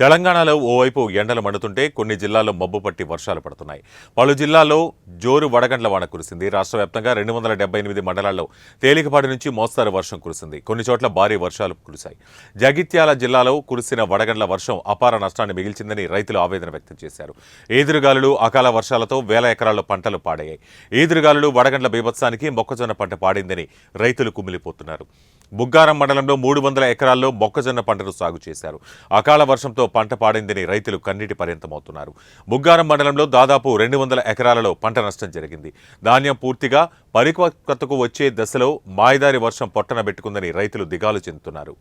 తెలంగాణలో ఓవైపు ఎండలు మండుతుంటే కొన్ని జిల్లాల్లో మబ్బు పట్టి వర్షాలు పడుతున్నాయి. పలు జిల్లాల్లో జోరు వడగండ్ల వాన కురిసింది. రాష్ట్ర వ్యాప్తంగా రెండు వందల డెబ్బై ఎనిమిది మండలాల్లో తేలికపాటి నుంచి మోస్తారు వర్షం కురిసింది. కొన్ని చోట్ల భారీ వర్షాలు కురిశాయి. జగిత్యాల జిల్లాలో కురిసిన వడగండ్ల వర్షం అపార నష్టాన్ని మిగిల్చిందని రైతులు ఆవేదన వ్యక్తం చేశారు. ఈదురుగాలులు అకాల వర్షాలతో వేల ఎకరాల్లో పంటలు పాడయ్యాయి. ఈదురుగాలులు వడగండ్ల బీభత్సానికి మొక్కజొన్న పంట పాడిందని రైతులు కుమిలిపోతున్నారు. బుగ్గారం మండలంలో మూడు వందల ఎకరాల్లో మొక్కజొన్న పంటను సాగు చేశారు. అకాల వర్షంతో పంట పాడిందని రైతులు కన్నీటి పర్యంతమవుతున్నారు. బుగ్గారం మండలంలో దాదాపు రెండు వందల ఎకరాలలో పంట నష్టం జరిగింది. ధాన్యం పూర్తిగా పరిపక్వతకు వచ్చే దశలో మాయదారి వర్షం పొట్టన పెట్టుకుందని రైతులు దిగాలు చెందుతున్నారు.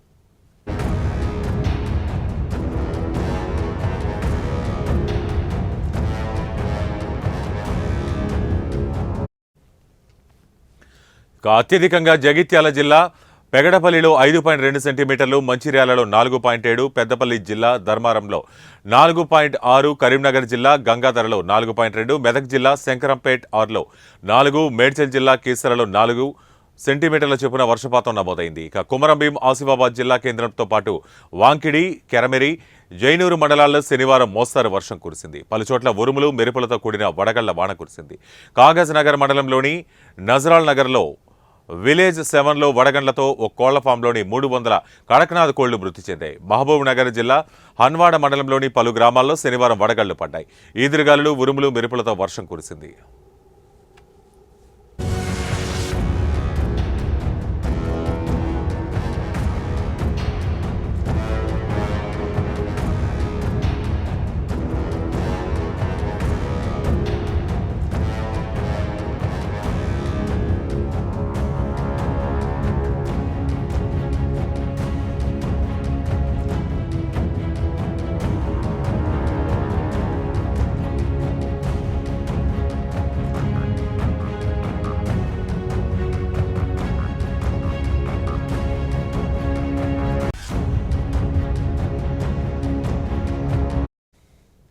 ఇక అత్యధికంగా జగిత్యాల జిల్లా పెగడపల్లిలో ఐదు పాయింట్ రెండు సెంటీమీటర్లు మంచిర్యాలలో నాలుగు పాయింట్ ఏడు పెద్దపల్లి జిల్లా ధర్మారంలో నాలుగు పాయింట్ ఆరు కరీంనగర్ జిల్లా గంగాధరలో నాలుగు పాయింట్ రెండు మెదక్ జిల్లా శంకరంపేట్ ఆరులో నాలుగు మేడ్చల్ జిల్లా కీసరలో నాలుగు సెంటీమీటర్ల చొప్పున వర్షపాతం నమోదైంది. ఇక కుమరంభీం ఆసిఫాబాద్ జిల్లా కేంద్రంతో పాటు వాంకిడి కెరమెరి జైనూరు మండలాల్లో శనివారం మోస్తారు వర్షం కురిసింది. పలుచోట్ల ఉరుములు మెరుపులతో కూడిన వడగళ్ళ వాన కురిసింది. కాగజ్ నగర్ మండలంలోని నజరాల్ నగర్లో విలేజ్ సెవెన్లో వడగండ్లతో ఓ కోళ్ళ ఫామ్లోని మూడు వందల కడక్నాథ్ కోళ్ళు మృతి చెందాయి. మహబూబ్ నగర్ జిల్లా హన్వాడ మండలంలోని పలు గ్రామాల్లో శనివారం వడగళ్ళు పడ్డాయి. ఈదురుగాలులు ఉరుములు మెరుపులతో వర్షం కురిసింది.